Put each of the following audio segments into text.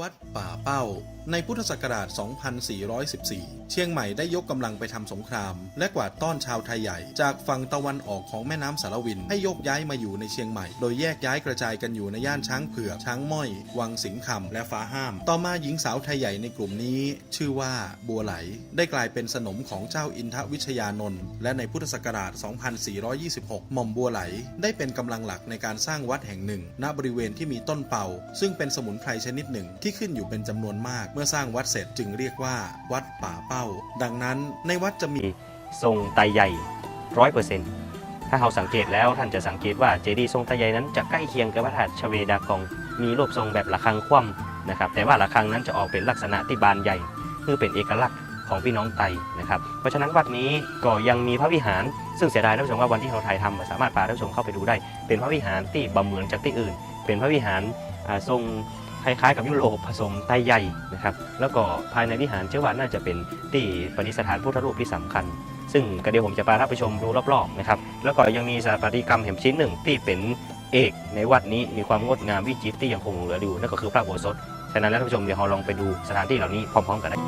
วัดป่าเป้า ในพุทธศักราช 2414 เชียงใหม่ได้ยกกำลังไปทำสงคราม และกวาดต้อนชาวไทยใหญ่ จากฝั่งตะวันออกของแม่น้ำสารวิน ให้ยกย้ายมาอยู่ในเชียงใหม่ โดยแยกย้ายกระจายกันอยู่ในย่านช้างเผือก ช้างม้อย วังสิงคำและฟ้าห้าม ต่อมาหญิงสาวไทยใหญ่ในกลุ่มนี้ ชื่อว่าบัวไหล ได้กลายเป็นสนมของเจ้าอินทวิชยานนท์และในพุทธศักราช 2426 หม่อมบัวไหล ได้เป็นกำลังหลักในการสร้างวัดแห่งหนึ่ง ณบริเวณที่มีต้นเป่า ซึ่งเป็นสมุนไพรชนิดหนึ่งที่ขึ้นอยู่เป็นจำนวนมาก เมื่อสร้างวัดเสร็จจึงเรียกว่า วัดป่าเป้า ดังนั้นในวัดจะมีทรงไตใหญ่ร้อยเปอร์เซ็นต์ถ้าเราสังเกตแล้วท่านจะสังเกตว่าเจดีย์ทรงไตใหญ่นั้นจะใกล้เคียงกับพระธาตุชเวดากอง มีรูปทรงแบบระฆังคว่ำนะครับ แต่ว่าระฆังนั้นจะออกเป็นลักษณะที่บานใหญ่คือเป็นเอกลักษณ์ของพี่น้องไตนะครับ เพราะฉะนั้นวัดนี้ก็ยังมีพระวิหาร ซึ่งเสียดายท่านผู้ชมว่าวันที่เราถ่ายทำสามารถพาท่านผู้ชมเข้าไปดูได้ เป็นพระวิหารที่บ่เหมือนจากที่อื่น เป็นพระวิหารทรง คล้ายๆ กับยุโรปผสมไตใหญ่นะครับ แล้วก็ภายในวิหารเชื่อว่าน่าจะเป็นที่ประดิษฐานพุทธรูปที่สำคัญ ซึ่งก็เดี๋ยวผมจะพาท่านผู้ชมดูรอบๆนะครับ แล้วก็ยังมีสถาปัตยกรรมแห่งชิ้นหนึ่งที่เป็นเอกในวัดนี้มีความงดงามวิจิตรที่ยังคงเหลืออยู่นั่นก็คือพระโบสถฉะนั้นแล้วท่านผู้ชมเดี๋ยวเราลองไปดูสถานที่เหล่านี้พร้อมๆกันได้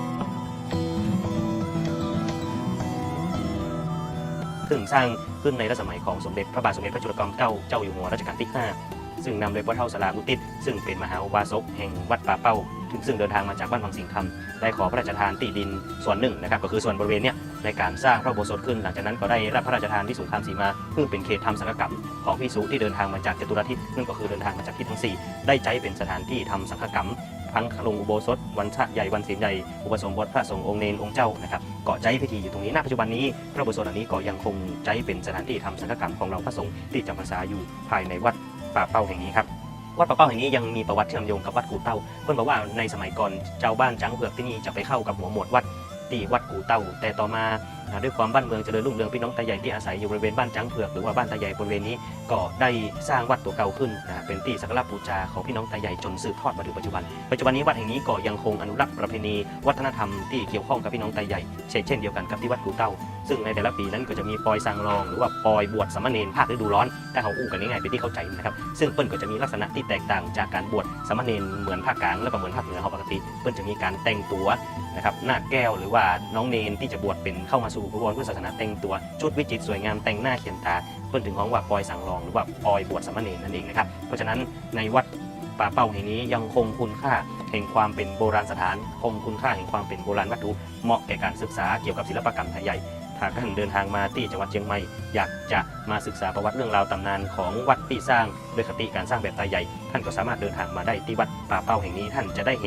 ซึ่งสร้างขึ้นในรัชสมัยของสมเด็จพระบาทสมเด็จพระจุลจอมเกล้าเจ้าอยู่หัวรัชกาลที่ 5 ซึ่งนำโดยพ่อเท่าสลาอุทิศซึ่งเป็นมหาอุบาสกแห่งวัดป่าเป้า ถึงซึ่งเดินทางมาจากบ้านวังสิงห์คำได้ขอพระราชทานที่ดินส่วนหนึ่งนะครับก็คือส่วนบริเวณเนี้ยในการสร้างพระอุโบสถขึ้น หลังจากนั้นก็ได้รับพระราชทานที่สงครามสีมาเพื่อเป็นเขตทำสังฆกรรมของพิสุที่เดินทางมาจากจตุรทิศนั่นก็คือเดินทางมาจากทิศทั้งสี่ได้ใช้เป็นสถานที่ทำสังฆกรรมทั้งลงอุโบสถวันชะใหญ่วันศีลใหญ่อุปสมบทพระสงฆ์องค์เนรองค์เจ้านะครับก็ใช้พิธีอยู่ตรงนี้ณปัจจุบันนี้ พระอุโบสถหล่านี้ก็ยังคงใช้เป็นสถานที่ทำสังฆกรรมของเราพระสงฆ์ที่จำพรรษาอยู่ภายในวัด ป่าเป้าแห่งนี้ครับวัดป่าเป้าแห่งนี้ยังมีประวัติเชื่อมโยงกับวัดกูเต้าเพื่อนบอกว่าในสมัยก่อนเจ้าบ้านจังเผือกที่นี่จะไปเข้ากับหัวหมวดวัดที่วัดกูเต้า แต่ต่อมา อ่าด้วยความบ้านเมืองเจริญรุ่งเรืองพี่น้องตาใหญ่ที่อาศัยอยู่บริเวณบ้านจังเผือกหรือว่าบ้านตาใหญ่บริเวณนี้ก็ได้สร้างวัดตัวเก่าขึ้นนะเป็นที่สักการะบูชาของพี่น้องตาใหญ่จนสืบทอดมาถึงปัจจุบัน ปัจจุบันนี้วัดแห่งนี้ก็ยังคงอนุรักษ์ประเพณี วัฒนธรรมที่เกี่ยวข้องกับพี่น้องตาใหญ่เช่นเช่นเดียวกันกับที่วัดกูเต้า ซึ่งในแต่ละปีนั้นก็จะมีปอยสังรอง หรือว่าปอยบวชสามเณรภาคฤดูร้อนถ้าเขาอู้กันง่ายๆเป็นที่เข้าใจนะครับซึ่งเปิ้ลก็จะมีลักษณะที่แตกต่างจากการบวชสมเณรเหมือนภาคกลางและก็เหมือนภาคเหนือเขาปกติ เปิ้ลจะมีการแต่งตัวนะครับหน้าแก้วหรือว่าน้องเนรที่จะบวชเป็นเข้ามาสกระวนพุทธศาสนาแต่งตัวชุดวิจิตรสวยงามแต่งหน้าเขียนตาเปิ้ลถึงห้องว่าปอยสังรองหรือว่าปอยบวชสมเณรนั่นเองนะครับเพราะฉะนั้นในวัดป่าเป้าแห่งนี้ยังคงคุณค่าแห่งความเป็นโบราณสถาน คงคุณค่าแห่งความเป็นโบราณวัตถุเหมาะแก่การศึกษาเกี่ยวกับศิลปกรรมไทยใหญ่หากท่านเดินทางมาที่จังหวัดเชียงใหม่อยากจะมาศึกษาประวัติเรื่องราวตำนานของวัดที่สร้างโดยคติการสร้างแบบไทยใหญ่ ท่านก็สามารถเดินทางมาได้ที่วัดป่าเป้าแห่งนี้ท่านจะได้เห็น